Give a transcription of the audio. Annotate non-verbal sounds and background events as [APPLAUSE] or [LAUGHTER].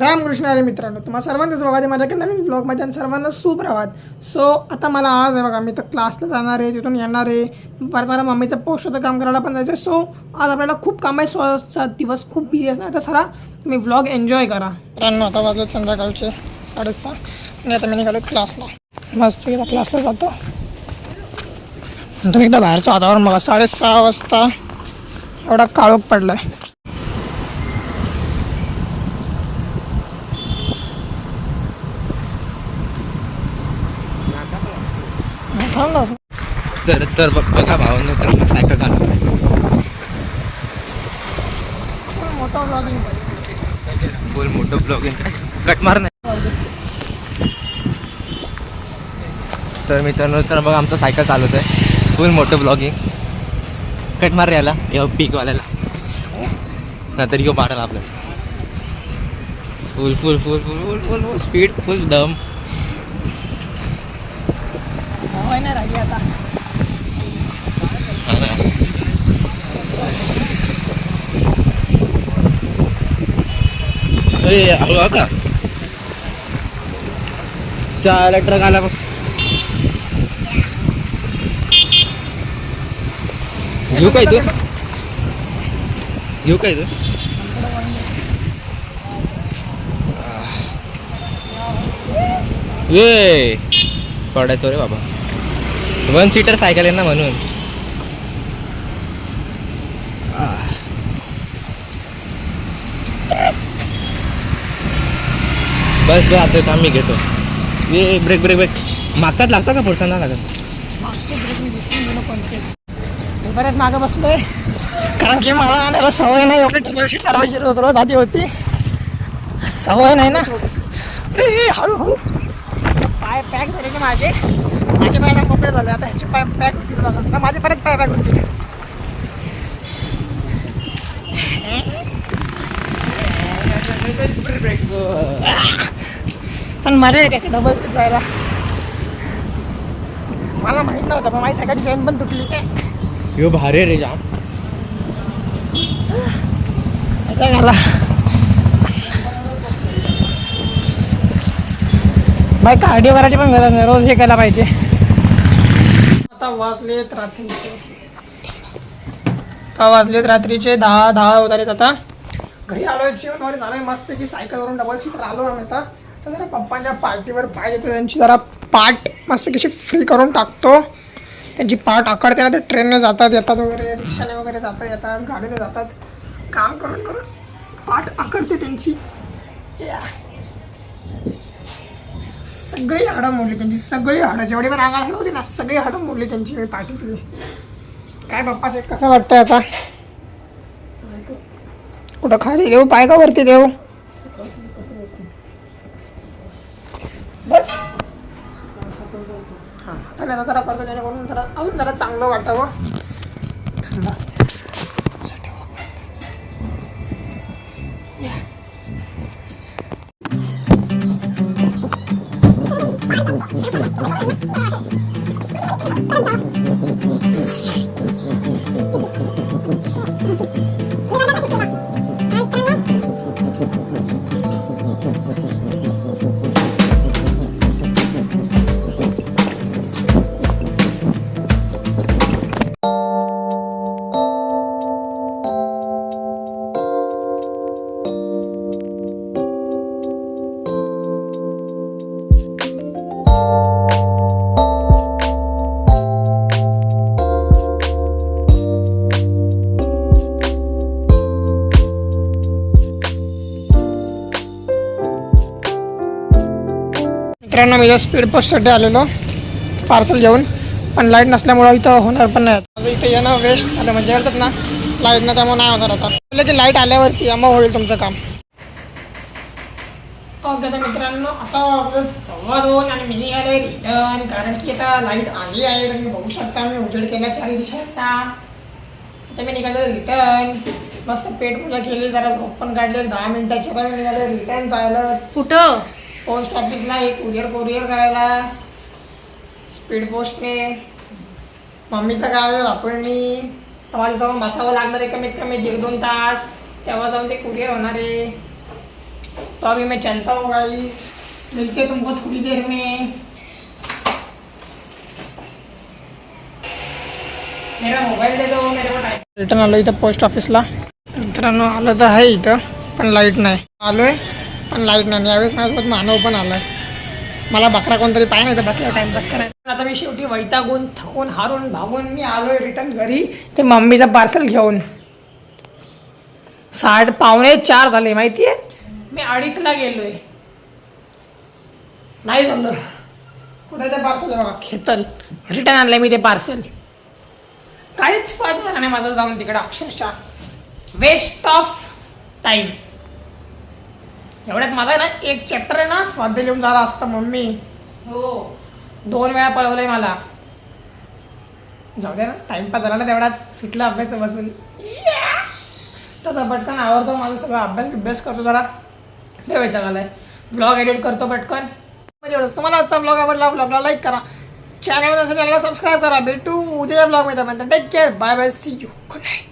रामकृष्ण अरे मित्रांनो तुम्हाला सर्वांचं स्वागत आहे माझ्याकडे नवीन ब्लॉगमध्ये आणि सर्वांना सुप्रभात सो आता मला आज आहे बघा मी तर क्लासला जाणार आहे तिथून येणार आहे. परत मला मम्मीचं पोस्टचं काम करायला पण जायचं आहे. सो आज आपल्याला खूप काम आहे. सो दिवस खूप बिझी असणार तर सरा तुम्ही व्लॉग एन्जॉय करा. मित्रांनो आता वाजले संध्याकाळचे साडेसहा आणि आता मी निघालो क्लासला मस्त एकदा क्लासला जातो. तुम्ही एकदा बाहेरचं वातावरण बघा साडेसहा वाजता एवढा काळोख पडला आहे थांबलाच तर तर बघ- भावांनो तर मग सायकल चालवत आहे मोठा ब्लॉगिंग फुल मोठं ब्लॉगिंग कट मार नाही. तर मित्रांनो तर बघा आमचं सायकल चालवत आहे फुल मोठं ब्लॉगिंग कट मार याला यो पीकवाल्याला नंतर यो मारायला आपल्याला. फुल फुल फुल फुल फुल फुल फुल स्पीड फुल दम सवय आता. हळू का? चार ट्रक आला बघ. घेऊ काय तू? घेऊ काय तू? ये पडायचो रे बाबा. वन सीटर सायकल आहे ना म्हणून. बस बस आता आम्ही मी घेतो. ये ब्रेक ब्रेक ब्रेक मागतात लागतं का पुढचा? ना लागत. मी बऱ्याच मागं बसलोय. कारण की मला आणायला सवय नाही एवढी टेबल सीट चालवायची रोज रोज आधी होती. सवय नाही ना. ए, पाय पॅक झाले की माझे. माझे पाय मोकळे झाले. आता ह्याचे पाय पॅक होतील बघा. माझे परत पाय पॅक होतील पण मजा येते डबल सीट जायला. मला माहीत नव्हतं पण माझी सायकलची चेन पण तुटली. काय यो भारी रे जाम. आता घाला. कार्डिओ करायची पण गरज नाही. रोज हे केला पाहिजे. वाजलेत रात्रीचे. का वाजलेत रात्रीचे? दहा दहा होत आलेत आता. घरी आलो जेवण वगैरे झालं मस्त की सायकलवरून डबल सीटर आलो आम्ही आता. तर जरा पप्पांच्या पार्टीवर पाय देतो त्यांची जरा पाट मस्त कशी फ्री करून टाकतो. त्यांची पाट आकडते ना ते ट्रेनने जातात येतात वगैरे रिक्षाने वगैरे जातात येतात गाडीने जातात. काम करून करून पाठ आकडते त्यांची. या. सगळी हाडं मोडली त्यांची सगळी हाडं. जेवढी पण अंगात हाडं होती ना सगळी हाडं मोडली त्यांची. मी पाठी केली. काय बाप्पा सेठ कसं वाटतंय आता? कुठं खाली देऊ? पाय का वरती देऊ? बस. हां आता आता जरा करतो जेणेकरून जरा अजून जरा चांगलं वाटावं. थांबा [LAUGHS] मित्रांनो मी स्पीड पोस्टसाठी आलेलो. पार्सल घेऊन. पण लाइट नसल्यामुळं इथं होणार पण नाही आता इथं येणं वेस्ट झालं म्हणजे करतात ना? लाइट ना त्यामुळे नाही होणार आता. म्हटलं की लाइट आल्यावरती मग होईल तुमचं काम. ओके तर मित्रांनो आता सव्वा दोन आणि मी निघालोय रिटर्न कारण की आता लाइट आली आहे. तर मी बघू शकता मी उजेड केला चारी दिशा आता. मी निघालो रिटर्न मस्त पेट पूजा केली जरा झोप पण काढली दहा मिनिटाची पण मी निघालो रिटर्न जायला. कुठं? पोस्ट ऑफिसला एक कुरिअर कुरिअर करायला. स्पीड पोस्टने मम्मीचं गाव मी. तेव्हा तिथं बसावं लागणार आहे कमीत कमी दीड दोन तास. तेव्हा जाऊन ते कुरिअर होणार आहे. तो अभी मैं चलता हूँ गाइस मिलते तुमको थोड़ी देर में. मेरा मोबाईल दे दो मेरे को टाइम रिटर्न आलो इथं पोस्ट ऑफिसला मित्रांनो आलं तर आहे इथं पण लाइट नाही. आलो आहे पण लाइट नाही. यावेळेस माझ्यासोबत मानव पण आला आहे मला बकरा कोणतरी पाय नाही तर बसला टाइमपास करायला. आता मी शेवटी वैतागून थकून हारून भागून मी आलोय रिटर्न घरी. ते मम्मीचं पार्सल घेऊन. साठ पावणे चार झाले माहिती आहे मी अडीचला गेलोय. नाही झालं. कुठे ते पार्सल बघा खेतल. रिटर्न आणलंय मी ते पार्सल काहीच फायदा झाला नाही माझा जाऊन तिकडे. अक्षरशः वेस्ट ऑफ टाइम एवढ्यात माझा आहे ना एक चॅप्टर आहे ना स्वाध्याय लिहून झाला असतं मम्मी. हो. दोन वेळा पळवलंय मला. जाऊ दे ना टाइमपास झाला ना तेवढाच. सुटला अभ्यास बसून. तर पटकन आवडतो माझं सगळं. अभ्यास अभ्यास करतो जरा. लय वैताग आलाय ब्लॉग एडिट करतो पटकन. एवढंच. तुम्हाला आजचा ब्लॉग आवडला ब्लॉगला लाईक करा. चॅनल असेल चॅनलला सबस्क्राईब करा. भेटू उद्या ब्लॉगमध्ये. Take care bye bye see you good night